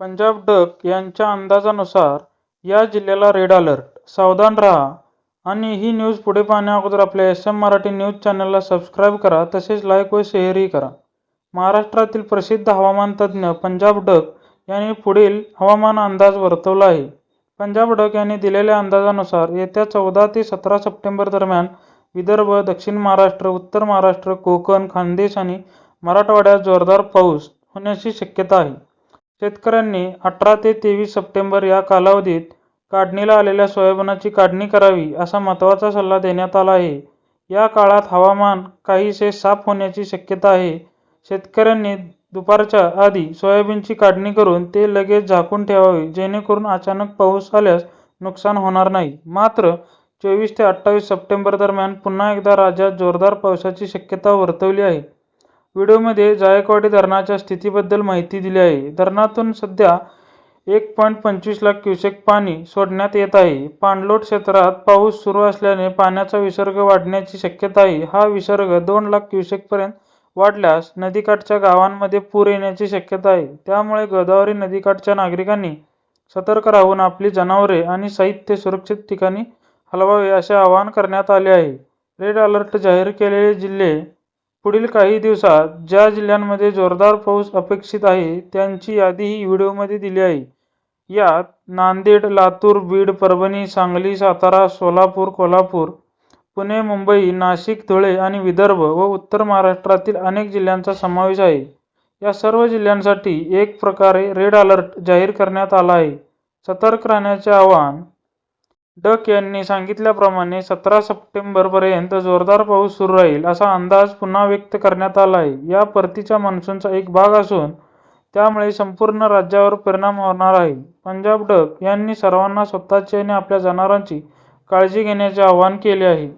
Punjab duck यांच्या अंदाजानुसार या जिल्ह्याला रेड अलर्ट, सावधान राहा आणि ही न्यूज पुढे पाहण्याअगोदर आपल्या एस एम मराठी न्यूज चॅनलला सबस्क्राईब करा तसेच लाईक व शेअरही करा. महाराष्ट्रातील प्रसिद्ध हवामान तज्ज्ञ पंजाब डक यांनी पुढील हवामान अंदाज वर्तवला आहे. पंजाब डक यांनी दिलेल्या अंदाजानुसार येत्या चौदा ते सतरा सप्टेंबर दरम्यान विदर्भ, दक्षिण महाराष्ट्र, उत्तर महाराष्ट्र, कोकण, खानदेश आणि मराठवाड्यात जोरदार पाऊस होण्याची शक्यता आहे. शेतकऱ्यांनी अठरा ते तेवीस सप्टेंबर या कालावधीत काढणीला आलेल्या सोयाबीनची काढणी करावी असा महत्त्वाचा सल्ला देण्यात आला आहे. या काळात हवामान काहीसे साफ होण्याची शक्यता आहे. शेतकऱ्यांनी दुपारच्या आधी सोयाबीनची काढणी करून ते लगेच झाकून ठेवावे जेणेकरून अचानक पाऊस आल्यास नुकसान होणार नाही. मात्र चोवीस ते अठ्ठावीस सप्टेंबर दरम्यान पुन्हा एकदा राज्यात जोरदार पावसाची शक्यता वर्तवली आहे. व्हिडिओमध्ये जायकवाडी धरणाच्या स्थितीबद्दल माहिती दिली आहे. धरणातून सध्या एक पॉईंट पंचवीस लाख क्युसेक पाणी सोडण्यात येत आहे. पाणलोट क्षेत्रात पाऊस सुरू असल्याने पाण्याचा विसर्ग वाढण्याची शक्यता आहे. हा विसर्ग दोन लाख क्युसेकपर्यंत वाढल्यास नदीकाठच्या गावांमध्ये पूर येण्याची शक्यता आहे. त्यामुळे गोदावरी नदीकाठच्या नागरिकांनी सतर्क राहून आपली जनावरे आणि साहित्य सुरक्षित ठिकाणी हलवावे असे आवाहन करण्यात आले आहे. रेड अलर्ट जाहीर केलेले जिल्हे पुढील काही दिवसात ज्या जिल्ह्यांमध्ये जोरदार पाऊस अपेक्षित आहे त्यांची यादीही व्हिडिओमध्ये दिली आहे. यात नांदेड, लातूर, बीड, परभणी, सांगली, सातारा, सोलापूर, कोल्हापूर, पुणे, मुंबई, नाशिक, धुळे आणि विदर्भ व उत्तर महाराष्ट्रातील अनेक जिल्ह्यांचा समावेश आहे. या सर्व जिल्ह्यांसाठी एक प्रकारे रेड अलर्ट जाहीर करण्यात आला आहे. सतर्क राहण्याचे आवाहन डक यांनी सांगितल्याप्रमाणे सतरा सप्टेंबर पर्यंत जोरदार पाऊस सुरू राहील असा अंदाज पुन्हा व्यक्त करण्यात आला आहे. हा परतीच्या मान्सूनचा एक भाग असून त्यामुळे संपूर्ण राज्यावर परिणाम होणार आहे. पंजाब डक यांनी सर्वांना स्वतःची आणि आपल्या जनावरांची काळजी घेण्याचे आवाहन केले आहे.